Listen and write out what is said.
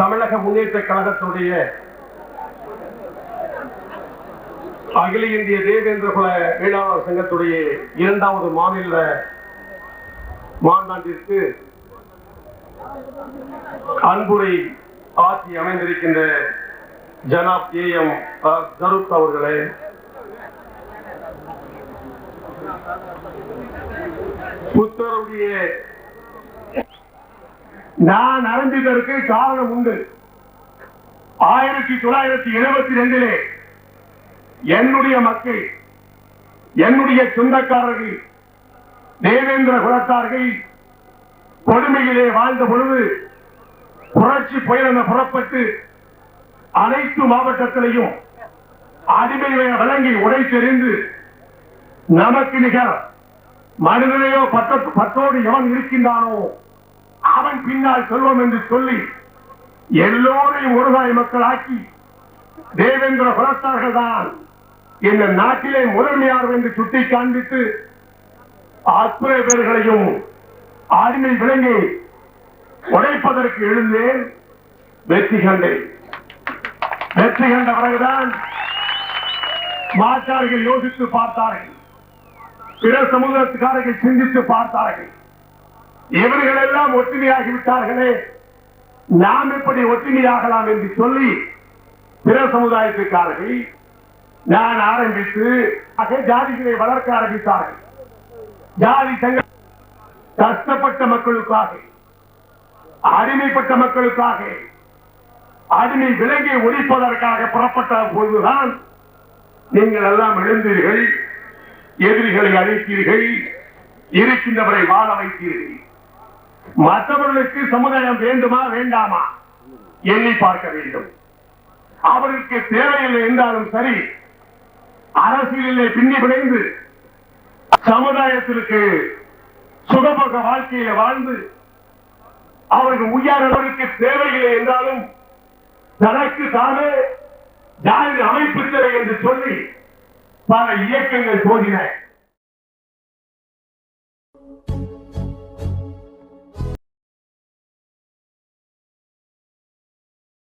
தமிழக முன்னேற்ற கழகத்துடைய அகில இந்திய தேவேந்திர குல வேளாளர் சங்கத்துடைய இரண்டாவது மாநில மாநாட்டிற்கு அன்புரை ஆட்சி அமைந்திருக்கின்ற ஜனாப் ஏ எம் ஜருத் அவர்களே. புத்தருடைய நான் அறிந்ததற்கு காரணம் உண்டு. ஆயிரத்தி தொள்ளாயிரத்தி எழுபத்தி ரெண்டிலே என்னுடைய மக்கள் என்னுடைய சொந்தக்காரர்கள் தேவேந்திர குலத்தார்கள் கொடுமையிலே வாழ்ந்த பொழுது புரட்சி புயலென புறப்பட்டு அனைத்து மாவட்டத்திலையும் அடிமை வழங்கி உடைத்தெறிந்து நமக்கு நிகர் மனிதனையோ பத்த- பத்தோடு எவன் இருக்கின்றானோ அவன் பின்னால் செல்வோம் என்று சொல்லி எல்லோரையும் ஒருதாய் மக்களாக்கி தேவேந்திர குலத்தார்கள் தான் இந்த நாட்டிலே முதன்மையார் என்று சுட்டி காண்பித்து அத்துறை பேர்களையும் அடிமை விளங்கி உடைப்பதற்கு எழுந்தேன் வெற்றி கண்டேன். வெற்றி கண்ட பிறகுதான் மாற்றார்கள் யோசித்து பார்த்தார்கள். பிற சமூகத்துக்காரர்கள் சிந்தித்து பார்த்தார்கள். இவர்கள் எல்லாம் ஒற்றுமையாகிவிட்டார்களே. நாம் எப்படி ஒற்றுமையாகலாம் என்று சொல்லி பிற சமுதாயத்துக்காரர்கள் நான் ஆரம்பித்து ஆக ஜாதிகளை வளர்க்க ஆரம்பித்தார்கள். ஜாதி சங்க கஷ்டப்பட்ட மக்களுக்காக அடிமைப்பட்ட மக்களுக்காக அடிமை விலங்கை ஒழிப்பதற்காக புறப்பட்ட பொழுதுதான் நீங்கள் எல்லாம் எழுந்தீர்கள் எதிரிகளை அழைத்தீர்கள் இருக்கின்றவரை வாழ வைத்தீர்கள். மற்றவர்களுக்கு சமுதாயம் வேண்டுமா வேண்டாமா? எண்ணி பார்க்க வேண்டும். அவருக்கு தேவையில்லை என்றாலும் சரி அரசியலிலே பின்னி விளைந்து சமுதாயத்திற்கு சுகபோக வாழ்க்கையில வாழ்ந்து அவருக்கு உயர்ந்தவருக்கு தேவையில்லை என்றாலும் தனக்கு தானே ஜாதி அமைப்பு தேவை என்று சொல்லி பல இயக்கங்கள் தோன்றின.